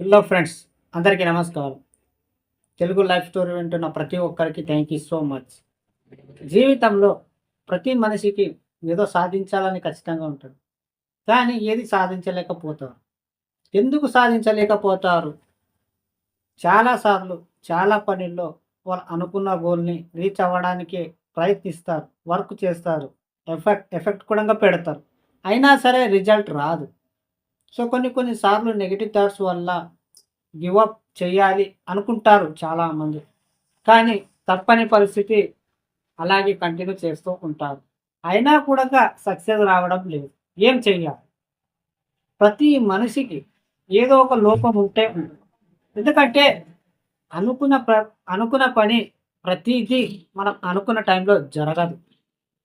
Hello friends అందరికీ నమస్కారం. Telugu life story వింటున్న ప్రతి ఒక్కరికి థ్యాంక్ యూ సో మచ్ జీవితంలో ప్రతి మనిషికి ఏదో సాధించాలని ఖచ్చితంగా ఉంటుంది కానీ ఏది సాధించలేకపోతారు. ఎందుకు సాధించలేకపోతారు? చాలాసార్లు చాలా పనుల్లో వాళ్ళు అనుకున్న గోల్ని రీచ్ అవ్వడానికి ప్రయత్నిస్తారు వర్క్ చేస్తారు. ఎఫెక్ట్ ఎఫెక్ట్ కూడా పెడతారు. అయినా సరే రిజల్ట్ రాదు. సో కొన్ని కొన్ని సార్లు నెగిటివ్ థాట్స్ వల్ల గివప్ చేయాలి అనుకుంటారు చాలామంది. కానీ తప్పని పరిస్థితి అలాగే కంటిన్యూ చేస్తూ ఉంటారు. అయినా కూడా సక్సెస్ రావడం లేదు. ఏం చెయ్యాలి ప్రతి మనిషికి ఏదో ఒక లోపం ఉంటే ఎందుకంటే అనుకున్న ప్ర అనుకున్న పని ప్రతిదీ మనం అనుకున్న టైంలో జరగదు.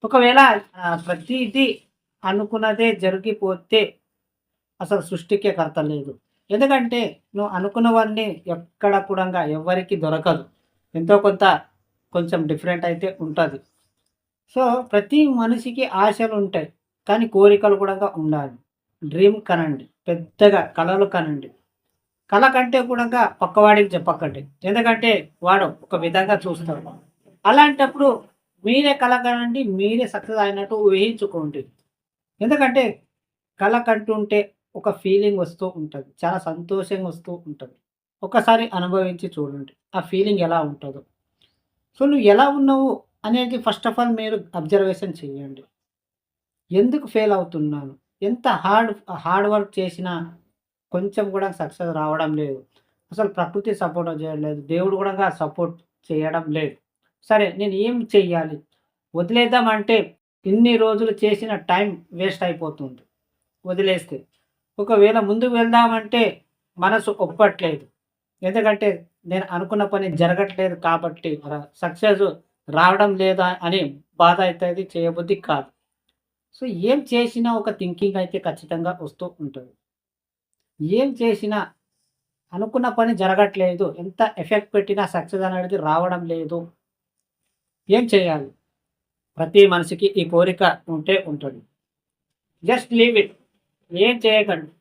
ఒకవేళ ప్రతిదీ అనుకున్నదే జరిగిపోతే అసలు సృష్టికే కర్త లేదు. ఎందుకంటే నువ్వు అనుకున్నవన్నీ ఎక్కడ కూడా ఎవరికి దొరకదు. ఎంతో కొంత కొంచెం డిఫరెంట్ అయితే ఉంటుంది. సో ప్రతి మనిషికి ఆశలు ఉంటాయి. కానీ కోరికలు కూడా ఉండాలి. డ్రీమ్ కనండి. పెద్దగా కళలు కనండి. కళ కంటే కూడా పక్కవాడికి చెప్పకండి. ఎందుకంటే వాడు ఒక విధంగా చూస్తాడు. అలాంటప్పుడు మీరే కళ కనండి. మీరే సక్సెస్ అయినట్టు ఊహించుకోండి. ఎందుకంటే కళ కంటుంటే ఒక ఫీలింగ్ వస్తూ ఉంటుంది. చాలా సంతోషంగా వస్తూ ఉంటుంది. ఒకసారి అనుభవించి చూడండి. ఆ ఫీలింగ్ ఎలా ఉంటుందో. సో నువ్వు ఎలా ఉన్నావు అనేది ఫస్ట్ ఆఫ్ ఆల్ మీరు అబ్జర్వేషన్ చేయండి ఎందుకు ఫెయిల్ అవుతున్నాను? ఎంత హార్డ్ హార్డ్ వర్క్ చేసినా కొంచెం కూడా సక్సెస్ రావడం లేదు. అసలు ప్రకృతి సపోర్ట్ చేయలేదు దేవుడు కూడా సపోర్ట్ చేయడం లేదు. సరే నేను ఏం చెయ్యాలి? వదిలేద్దామంటే ఇన్ని రోజులు చేసిన టైం వేస్ట్ అయిపోతుంది. వదిలేస్తే ఒకవేళ ముందుకు వెళ్దామంటే మనసు ఒప్పట్లేదు. ఎందుకంటే నేను అనుకున్న పని జరగట్లేదు కాబట్టి సక్సెస్ రావడం లేదా అని బాధ అవుతుంది చేయబుద్ధి కాదు. సో ఏం చేసినా ఒక థింకింగ్ అయితే ఖచ్చితంగా వస్తూ ఉంటుంది. ఏం చేసినా అనుకున్న పని జరగట్లేదు ఎంత ఎఫెక్ట్ పెట్టినా సక్సెస్ అనేది రావడం లేదు. ఏం చేయాలి? ప్రతి మనిషికి ఈ కోరిక ఉంటే ఉంటుంది. జస్ట్ లీవ్ ఇట్ ఏం చేయకండి.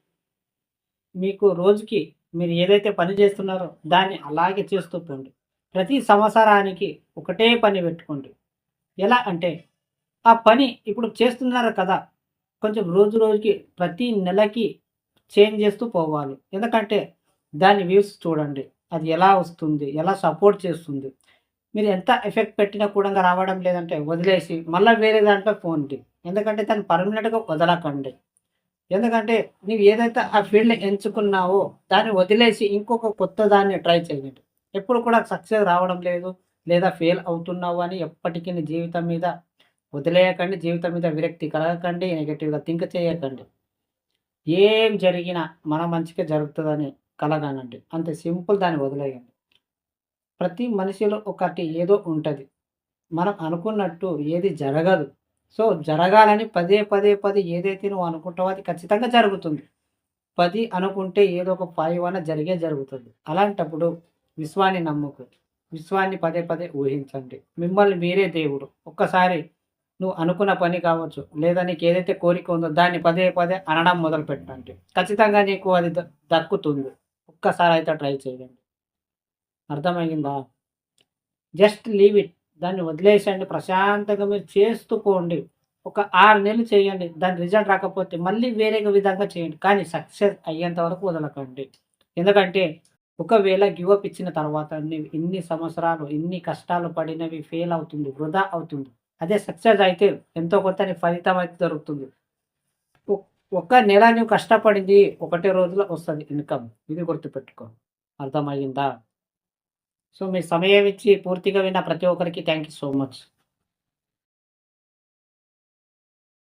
మీకు రోజుకి మీరు ఏదైతే పని చేస్తున్నారో దాన్ని అలాగే చేస్తూ పోండి. ప్రతి సంవత్సరానికి ఒకటే పని పెట్టుకోండి. ఎలా అంటే ఆ పని ఇప్పుడు చేస్తున్నారు కదా కొంచెం రోజు రోజుకి ప్రతి నెలకి చేంజ్ చేస్తూ పోవాలి. ఎందుకంటే దాని వ్యూస్ చూడండి. అది ఎలా వస్తుంది ఎలా సపోర్ట్ చేస్తుంది. మీరు ఎంత ఎఫెక్ట్ పెట్టినా కూడా రావడం లేదంటే వదిలేసి మళ్ళీ వేరే దాంట్లో పోండి. ఎందుకంటే దాన్ని పర్మనెంట్గా వదలకండి. ఎందుకంటే నీవు ఏదైతే ఆ ఫీల్డ్ ఎంచుకున్నావో దాన్ని వదిలేసి ఇంకొక కొత్త దాన్ని ట్రై చేయండి ఎప్పుడు కూడా సక్సెస్ రావడం లేదు లేదా ఫెయిల్ అవుతున్నావు అని ఎప్పటికీ జీవితం మీద వదిలేయకండి జీవితం మీద విరక్తి కలగకండి నెగిటివ్గా థింక్ చేయకండి. ఏం జరిగినా మన మంచిగా జరుగుతుందని కలగానండి. అంతే సింపుల్ దాన్ని వదిలేయండి. ప్రతి మనిషిలో ఒకటి ఏదో ఉంటుంది. మనం అనుకున్నట్టు ఏది జరగదు. సో జరగాలని పదే పదే పదే ఏదైతే నువ్వు అనుకుంటావో అది ఖచ్చితంగా జరుగుతుంది. పది అనుకుంటే ఏదో ఒక ఫైవ్ అన్న జరిగే జరుగుతుంది. అలాంటప్పుడు విశ్వాన్ని నమ్ముకు. విశ్వాన్ని పదే పదే ఊహించండి. మిమ్మల్ని మీరే దేవుడు. ఒక్కసారి నువ్వు అనుకున్న పని కావచ్చు లేదా నీకు ఏదైతే కోరిక ఉందో దాన్ని పదే పదే అనడం మొదలు పెట్టండి ఖచ్చితంగా నీకు అది ద- దక్కుతుంది. ఒక్కసారి అయితే ట్రై చేయండి. అర్థమైందా? Just leave it. దాన్ని వదిలేసండి ప్రశాంతంగా మీరు చేస్తూ ఒక ఆరు నెలలు చేయండి దాని రిజల్ట్ రాకపోతే మళ్ళీ వేరే విధంగా చేయండి. కానీ సక్సెస్ అయ్యేంత వరకు వదలకండి. ఎందుకంటే ఒకవేళ గివప్ ఇచ్చిన తర్వాత నీవు ఇన్ని సంవత్సరాలు ఇన్ని కష్టాలు పడినవి ఫెయిల్ అవుతుంది వృధా అవుతుంది. అదే సక్సెస్ అయితే ఎంతో కొంత ఫలితం అయితే దొరుకుతుంది. ఒ- ఒక్క నెల నువ్వు కష్టపడింది ఒకటే రోజులో వస్తుంది ఇన్కమ్. ఇది గుర్తుపెట్టుకో. అర్థమయ్యిందా? సో మీ సమయం ఇచ్చి పూర్తిగా విన్న ప్రతి ఒక్కరికి థ్యాంక్ యూ సో మచ్